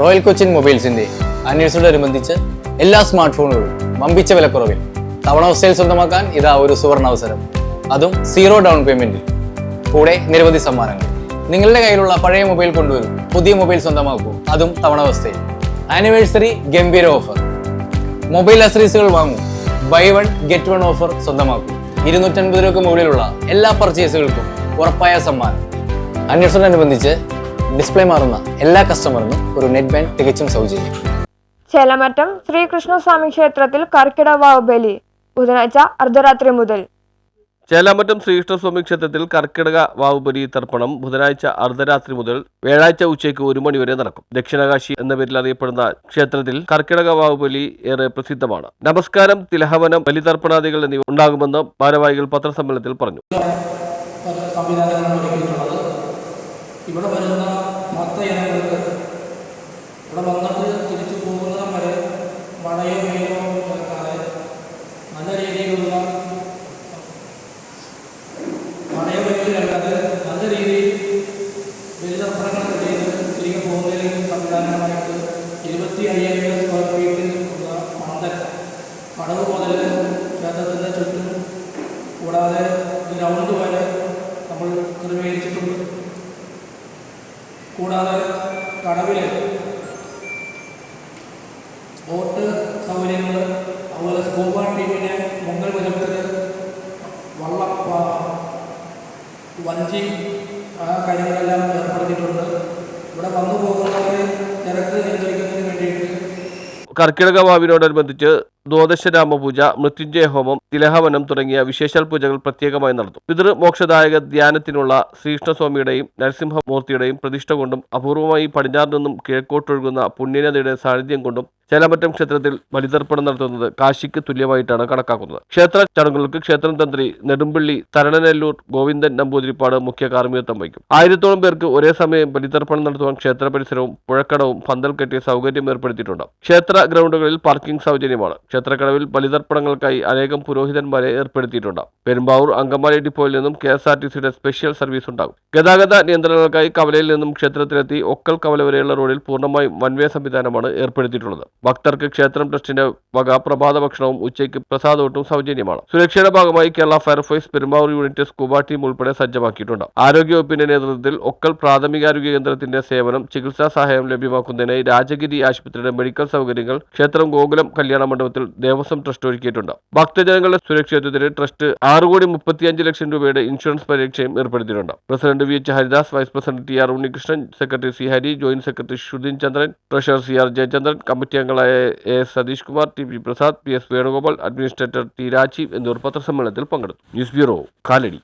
Royal Cochin മൊബൈൽസിന്റെ അന്വേഷണത്തോടനുബന്ധിച്ച് എല്ലാ smart ഫോണുകളും വമ്പിച്ച വിലക്കുറവിൽ തവണ അവസ്ഥയിൽ സ്വന്തമാക്കാൻ ഇതാ ഒരു സുവർണ അവസരം അതും സീറോ ഡൗൺ പേയ്മെന്റിൽ കൂടെ നിരവധി സമ്മാനങ്ങൾ. നിങ്ങളുടെ കയ്യിലുള്ള പഴയ മൊബൈൽ കൊണ്ടുവരും. പുതിയ മൊബൈൽ സ്വന്തമാക്കൂ. അതും തവണ അവസ്ഥയിൽ. ആനിവേഴ്സറി ഗംഭീര ഓഫർ മൊബൈൽ അസറീസുകൾ വാങ്ങൂ. Buy one get one offer സ്വന്തമാക്കും. ഇരുന്നൂറ്റൻപത് രൂപയ്ക്ക് മുകളിലുള്ള എല്ലാ പർച്ചേസുകൾക്കും ഉറപ്പായ സമ്മാനം. അന്വേഷണത്തോടനുബന്ധിച്ച് ഡിസ്പ്ലേ മാറുന്ന എല്ലാ കസ്റ്റമറിനും ഒരു നെറ്റ് ബാൻഡ് തികച്ചും സൗജന്യം. ചേലമറ്റം ശ്രീകൃഷ്ണസ്വാമി ക്ഷേത്രത്തിൽ കർക്കിടവാവ് ബലി ബുധനാഴ്ച അർദ്ധരാത്രി മുതൽ. ചേലാമറ്റം ശ്രീകൃഷ്ണസ്വാമി ക്ഷേത്രത്തിൽ കർക്കിടക വാവുബലി തർപ്പണം ബുധനാഴ്ച അർദ്ധരാത്രി മുതൽ വ്യാഴാഴ്ച ഉച്ചയ്ക്ക് ഒരു മണിവരെ നടക്കും. ദക്ഷിണകാശി എന്ന പേരിൽ അറിയപ്പെടുന്ന ക്ഷേത്രത്തിൽ കർക്കിടക വാവുബലി ഏറെ പ്രസിദ്ധമാണ്. നമസ്കാരം തിലഹവനം ബലിതർപ്പണാദികൾ എന്നിവ ഉണ്ടാകുമെന്ന് ഭാരവാഹികൾ പത്രസമ്മേളനത്തിൽ പറഞ്ഞു. ഇവിടെ വരുന്ന മത്ത ഇനങ്ങൾക്ക് ഇവിടെ വന്നിട്ട് തിരിച്ചു പോകുന്ന വരെ മഴയോ വെയിലോ ചേർക്കാതെ നല്ല രീതിയിലുള്ള മഴയോ വെയിലോ ചേർക്കാതെ നല്ല രീതിയിൽ ചെയ്ത് തിരികെ പോകുന്നതിലേക്ക് സംവിധാനമായിട്ട് ഇരുപത്തി അയ്യായിരം സ്ക്വയർ ഫീറ്റിൽ ഉള്ള കടവ് മുതൽ ക്ഷേത്രത്തിന്റെ ചുറ്റും കൂടാതെ ഗ്രൗണ്ട് വരെ നമ്മൾ ക്രമീകരിച്ചിട്ടുണ്ട് കൂടാതെ കടവിൽ ബോട്ട് സൗകര്യങ്ങൾ അതുപോലെ സ്കൂബ ടീമിന് മുങ്ങൽ വിദഗ്ധർ വള്ളം വഞ്ചി ആ കാര്യങ്ങളെല്ലാം ഏർപ്പെടുത്തിയിട്ടുണ്ട്. ഇവിടെ വന്നു പോകുന്നവരെ തിരക്ക് നിയന്ത്രിക്കുന്നതിന് വേണ്ടിയിട്ട് കർക്കിടക വാവിനോടനുബന്ധിച്ച് ദ്വാദശരാമ പൂജ മൃത്യുഞ്ജയ ഹോമം തിലഹവനം തുടങ്ങിയ വിശേഷാൽ പൂജകൾ പ്രത്യേകമായി നടത്തും. പിതൃമോക്ഷദായക ധ്യാനത്തിനുള്ള ശ്രീകൃഷ്ണസ്വാമിയുടെയും നരസിംഹമൂർത്തിയുടെയും പ്രതിഷ്ഠ കൊണ്ടും അപൂർവമായി പടിഞ്ഞാറ് നിന്നും കിഴക്കോട്ടൊഴുകുന്ന പുണ്യനദിയുടെ സാന്നിധ്യം കൊണ്ടും ചേലാമറ്റം ക്ഷേത്രത്തിൽ ബലിതർപ്പണം നടത്തുന്നത് കാശിക്ക് തുല്യമായിട്ടാണ് കണക്കാക്കുന്നത്. ക്ഷേത്ര ചടങ്ങുകൾക്ക് ക്ഷേത്രം തന്ത്രി നെടുമ്പള്ളി തരണനെല്ലൂർ ഗോവിന്ദൻ നമ്പൂതിരിപ്പാട് മുഖ്യ കാർമ്മികത്വം വഹിക്കും. ആയിരത്തോളം പേർക്ക് ഒരേ സമയം ബലിതർപ്പണം നടത്തുവാൻ ക്ഷേത്ര പരിസരവും പുഴക്കടവും പന്തൽ കെട്ടിയ സൗകര്യം ഏർപ്പെടുത്തിയിട്ടുണ്ട്. ക്ഷേത്ര ഗ്രൗണ്ടുകളിൽ പാർക്കിംഗ് സൗജന്യമാണ്. ക്ഷേത്രക്കടവിൽ ബലിതർപ്പണങ്ങൾക്കായി അനേകം പുരോഹിതന്മാരെ ഏർപ്പെടുത്തിയിട്ടുണ്ട്. പെരുമ്പാവൂർ അങ്കമാലി ഡിപ്പോയിൽ നിന്നും കെ എസ് ആർ ടി സിയുടെ സ്പെഷ്യൽ സർവീസ് ഉണ്ടാകും. ഗതാഗത നിയന്ത്രണങ്ങൾക്കായി കവലയിൽ നിന്നും ക്ഷേത്രത്തിലെത്തി ഒക്കൽ കവല വരെയുള്ള റോഡിൽ പൂർണമായും വൺവേ സംവിധാനമാണ് ഏർപ്പെടുത്തിയിട്ടുള്ളത്. ഭക്തർക്ക് ക്ഷേത്രം ട്രസ്റ്റിന്റെ വക പ്രഭാത ഭക്ഷണവും ഉച്ചയ്ക്ക് പ്രസാദോട്ടും സൗജന്യമാണ്. സുരക്ഷയുടെ ഭാഗമായി Kerala fire force Perumbavoor unit scuba team ഉൾപ്പെടെ സജ്ജമാക്കിയിട്ടുണ്ട്. ആരോഗ്യവകുപ്പിന്റെ നേതൃത്വത്തിൽ ഒക്കൽ പ്രാഥമികാരോഗ്യ കേന്ദ്രത്തിന്റെ സേവനം ചികിത്സാ സഹായം ലഭ്യമാക്കുന്നതിനായി രാജഗിരി ആശുപത്രിയുടെ മെഡിക്കൽ സൗകര്യങ്ങൾ ക്ഷേത്രം ഗോകുലം കല്യാണ മണ്ഡപത്തിൽ ദേവസ്വം ട്രസ്റ്റ് ഒരുക്കിയിട്ടുണ്ട്. ഭക്തജനങ്ങളുടെ സുരക്ഷിതത്വത്തിന് ട്രസ്റ്റ് ആറ് കോടി മുപ്പത്തിയഞ്ച് ലക്ഷം രൂപയുടെ ഇൻഷുറൻസ് പരിരക്ഷയും ഏർപ്പെടുത്തിയിട്ടുണ്ട്. President V H Haridas vice president T R Unnikrishnan secretary C Hari joint secretary Shudin Chandran treasurer C R Jayachandran committee അംഗങ്ങളായ A S Satheesh Kumar T P Prasad P S Venugopal administrator T Rajeev എന്നിവർ പത്രസമ്മേളനത്തിൽ പങ്കെടുത്തു. News bureau Kalady.